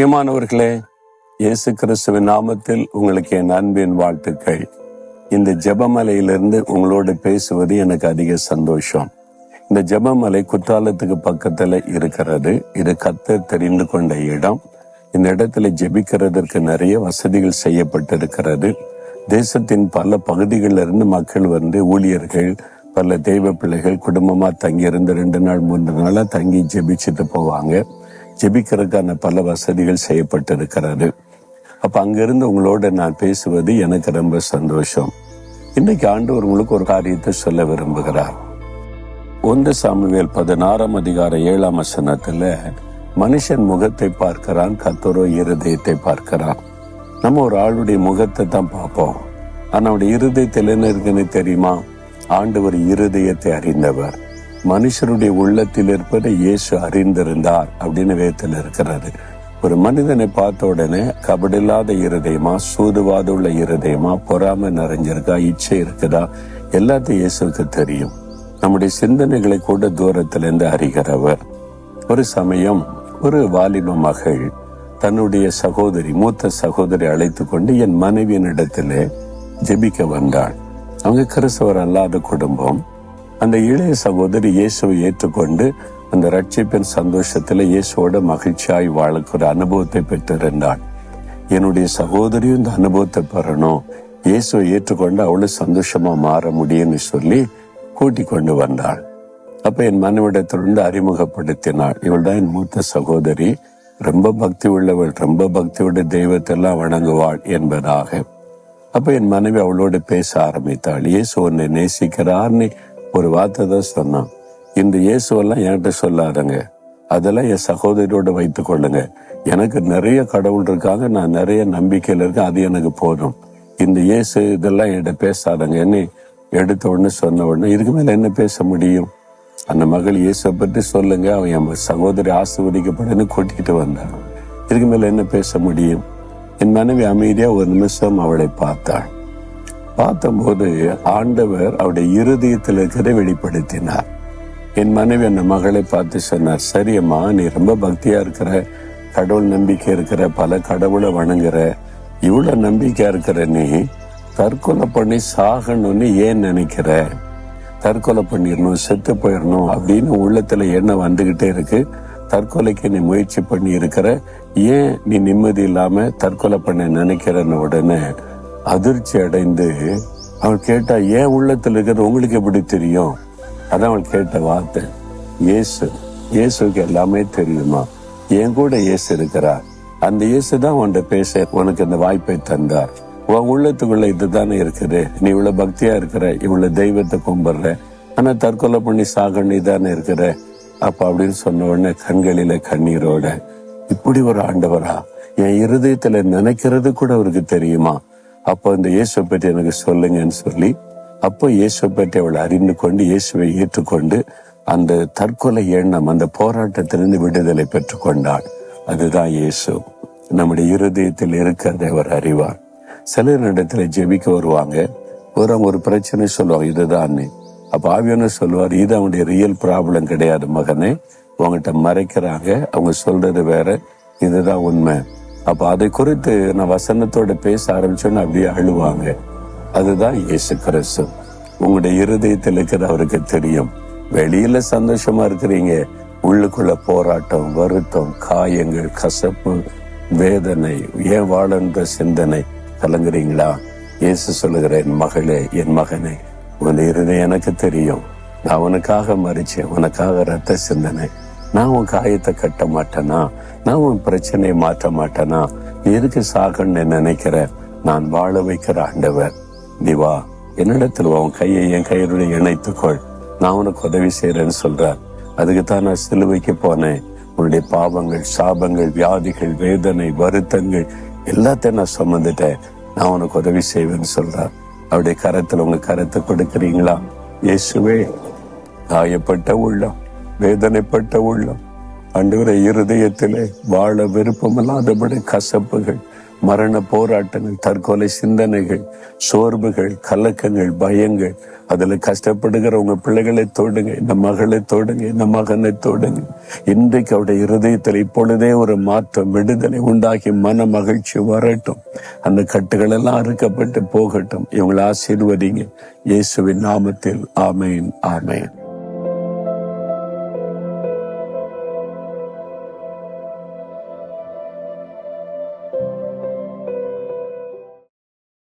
பிரியமானவர்களே இயேசு கிறிஸ்துவின் நாமத்தில் உங்களுக்கு என் அன்பின் வாழ்த்துக்கள். இந்த ஜபமலையிலிருந்து உங்களோடு பேசுவது எனக்கு அதிக சந்தோஷம். இந்த ஜெபமலை குற்றாலத்துக்கு பக்கத்துல இருக்கிறது. இது கத்தர் தெரிந்து கொண்ட இடம். இந்த இடத்துல ஜெபிக்கிறதற்கு நிறைய வசதிகள் செய்யப்பட்டிருக்கிறது. தேசத்தின் பல பகுதிகளில் இருந்து மக்கள் வந்து ஊழியர்கள் பல தெய்வ பிள்ளைகள் குடும்பமா தங்கி இருந்து ரெண்டு நாள் மூன்று நாளா தங்கி ஜெபிச்சுட்டு போவாங்க. ஜெபிக்கிறதுக்கான பல வசதிகள் செய்யப்பட்டிருக்கிறது. அப்ப அங்கிருந்து உங்களோட நான் பேசுவது எனக்கு ரொம்ப சந்தோஷம். இன்னைக்கு ஆண்டவர் உங்களுக்கு ஒரு காரியத்தை சொல்ல விரும்புகிறார். ஒன்று சாமுவேல் பதினாறாம் அதிகார ஏழாம் வசனத்துல மனுஷன் முகத்தை பார்க்கிறான் கத்தரோ இருதயத்தை பார்க்கிறான் நம்ம ஒரு ஆளுடைய முகத்தை தான் பார்ப்போம். ஆனா அவருடைய இருதயத்தில் என்ன இருக்குன்னு தெரியுமா? ஆண்டவர் இருதயத்தை அறிந்தவர். மனுஷருடைய உள்ளத்தில் இருப்பதை இயேசு அறிந்திருந்தார் அப்படின்னு வேதத்தில் இருக்கிறது. ஒரு மனிதனை பார்த்த உடனே கபடில்லாத இருதயமா சூதுவாதுள்ள இருதயமா பொறாமை நிறைஞ்சிருக்கா இச்சை இருக்குதா? எல்லாத்தையும் இயேசுக்கு தெரியும். நம்முடைய சிந்தனைகளை கூட தூரத்திலிருந்து அறிகிறவர். ஒரு சமயம் ஒரு வாலிப மகள் தன்னுடைய சகோதரி மூத்த சகோதரி அழைத்து கொண்டு என் மனைவியின் இடத்திலே ஜெபிக்க வந்தாள். அவங்க கிறிஸ்தவர் அல்லாத குடும்பம். அந்த இளைய சகோதரி இயேசுவை ஏற்றுக்கொண்டு அந்த ரட்சிப்பின் சந்தோஷத்தில் இயேசுவோட மகிழ்ச்சியாய் வாழக்கூடிய அனுபவத்தை பெற்றிருந்தாள் என்னுடைய சகோதரியும் இந்த அனுபவத்தை பெறணும். இயேசுவை ஏற்றுக்கொண்டு அவளும் சந்தோஷமா மாற முடியும்னு சொல்லி கூட்டிக் கொண்டு வந்தாள். அப்ப என் மனைவிடத்திலிருந்து அறிமுகப்படுத்தினாள். இவள் தான் என் மூத்த சகோதரி. ரொம்ப பக்தி உள்ளவள். ரொம்ப பக்தியோட தெய்வத்தெல்லாம் வணங்குவாள் என்பதாக. அப்ப என் மனைவி அவளோடு பேச ஆரம்பித்தாள். இயேசு உன்னை நேசிக்கிறார்னு ஒரு வார்த்தை தான் சொன்னான். இந்த இயேசுவெல்லாம் என்கிட்ட சொல்லாதங்க. அதெல்லாம் என் சகோதரியோட வைத்துக் கொள்ளுங்க. எனக்கு நிறைய கடவுள் இருக்காங்க நான் நிறைய நம்பிக்கையில் இருக்கேன் அது எனக்கு போதும். இந்த இயேசு இதெல்லாம் என்கிட்ட பேசாதங்க. என்ன எடுத்த உடனே சொன்ன உடனே இதுக்கு மேல என்ன பேச முடியும்? அந்த மகள் இயேசுவை பற்றி சொல்லுங்க. அவன் என் சகோதரி ஆசிர்வதிக்கப்படுன்னு கூட்டிகிட்டு வந்தான். இதுக்கு மேல என்ன பேச முடியும்? என் மனைவி அமைதியா ஒரு நிமிஷம் அவளை பார்த்தாள். பார்த்தபோது ஆண்டவர் அவருடைய இருதயத்தில் இருக்கிறதை வெளிப்படுத்தினார். என் மனைவி அந்த மகளை பார்த்து சொன்னார் சரியம்மா நீ ரொம்ப பக்தியா இருக்கிற கடவுள் நம்பிக்கை இருக்கிற பல கடவுளை வணங்குற இவ்வளவு நம்பிக்கையா இருக்கிற நீ தற்கொலை பண்ணி சாகணும்னு ஏன் நினைக்கிற? தற்கொலை பண்ணிடணும் செத்து போயிடணும் அப்படின்னு உள்ளத்துல எண்ணம் வந்துகிட்டே இருக்கு. தற்கொலைக்கு நீ முயற்சி பண்ணி இருக்கிற ஏன் நீ நிம்மதி இல்லாம தற்கொலை பண்ண நினைக்கிறன்னு உடனே அதிர்ச்சி அடைந்து அவள் கேட்டா ஏன் உள்ளத்துல இருக்கிறது உங்களுக்கு எப்படி தெரியும்? அதான் அவள் கேட்ட வார்த்தை. இயேசு இயேசுக்கு எல்லாமே தெரியுமா? என் கூட இயேசு இருக்கிறார். அந்த இயேசு தான் உன்கிட்ட பேச உனக்கு அந்த வாய்ப்பை தந்தார். உன் உள்ளத்துக்குள்ள இதுதானே இருக்குது. நீ இவ்வளவு பக்தியா இருக்கிற இவ்வளவு தெய்வத்தை கும்பிடுற ஆனா தற்கொலை பண்ணி சாகணி தானே இருக்கிற? அப்ப அப்படின்னு சொன்ன உடனே கண்களில கண்ணீரோட இப்படி ஒரு ஆண்டவரா என் இருதயத்துல நினைக்கிறது கூட அவருக்கு தெரியுமா? அப்போ இந்த இயேசுவை பற்றி எனக்கு சொல்லுங்கன்னு சொல்லி அப்போ இயேசுவை பற்றி அவள் அறிந்து கொண்டு இயேசுவை ஏற்றுக்கொண்டு அந்த தற்கொலை எண்ணம் அந்த போராட்டத்திலிருந்து விடுதலை பெற்றுக்கொண்டாள் அதுதான் இயேசு. நம்முடைய இருதயத்தில் இருக்கிறத அவர் அறிவார். சிலர் இடத்துல ஜெபிக்க வருவாங்க. ஒரு அவங்க ஒரு பிரச்சனை சொல்லுவாங்க இதுதான் அப்ப ஆவியான சொல்லுவார்? இது அவனுடைய ரியல் ப்ராப்ளம் கிடையாது மகனே. உங்ககிட்ட மறைக்கிறாங்க. அவங்க சொல்றது வேற. இதுதான் உண்மை. அப்ப அதை குறித்து நான் வசனத்தோட பேச ஆரம்பிச்சோன்னு அப்படியே அழுவாங்க. அதுதான் இயேசு கிறிஸ்து. உங்களுடைய இருதயத்தில் இருக்கிற அவருக்கு தெரியும். வெளியில சந்தோஷமா இருக்கிறீங்க. உள்ளுக்குள்ள போராட்டம் வருத்தம் காயங்கள் கசப்பு வேதனை ஏன் வாழன்ற சிந்தனை கலங்குறீங்களா? இயேசு சொல்லுகிற என் மகளே என் மகனே உன் இருதயம் எனக்கு தெரியும். நான் உனக்காக மறிச்சேன் உனக்காக ரத்த சிந்தனை. நான் உன் காயத்தை கட்ட மாட்டேனா? நான் உன் பிரச்சனையை மாற்ற மாட்டேனா? நீ எதுக்கு சாகன்னு நினைக்கிற? நான் வாழ வைக்கிற ஆண்டவர். திவா வா என்னிடத்தில் உன் கையை என் கையுடைய இணைத்துக்கொள். நான் உனக்கு உதவி செய்யறேன்னு சொல்றார். அதுக்கு தான் நான் சிலுவைக்கு போனேன். உன்னுடைய பாவங்கள் சாபங்கள் வியாதிகள் வேதனை வருத்தங்கள் எல்லாத்தையும் நான் சுமந்துட்டேன். நான் உனக்கு உதவி செய்வேன்னு சொல்றார். அவருடைய கரத்துல உங்க கரத்தை கொடுக்குறீங்களா? இயேசுவே காயப்பட்ட உள்ளம். வேதனைப்பட்ட உள்ளம். அன்றுவரை இருதயத்திலே வாழ விருப்பமில்லாதபடி கசப்புகள் மரண போராட்டங்கள் தற்கொலை சிந்தனைகள் சோர்வுகள் கலக்கங்கள் பயங்கள் அதுல கஷ்டப்படுகிற உங்க பிள்ளைகளை தொடுங்க இந்த மகளை தொடுங்க இந்த மகனை தொடுங்க. இன்றைக்கு அவருடைய இருதயத்தில் இப்பொழுதே ஒரு மாற்றம் விடுதலை உண்டாகி மன மகிழ்ச்சி வரட்டும். அந்த கட்டுகள் எல்லாம் அறுக்கப்பட்டு போகட்டும். இவங்களை ஆசீர்வதிங்க. இயேசுவின் நாமத்தில் ஆமேன் ஆமேன்.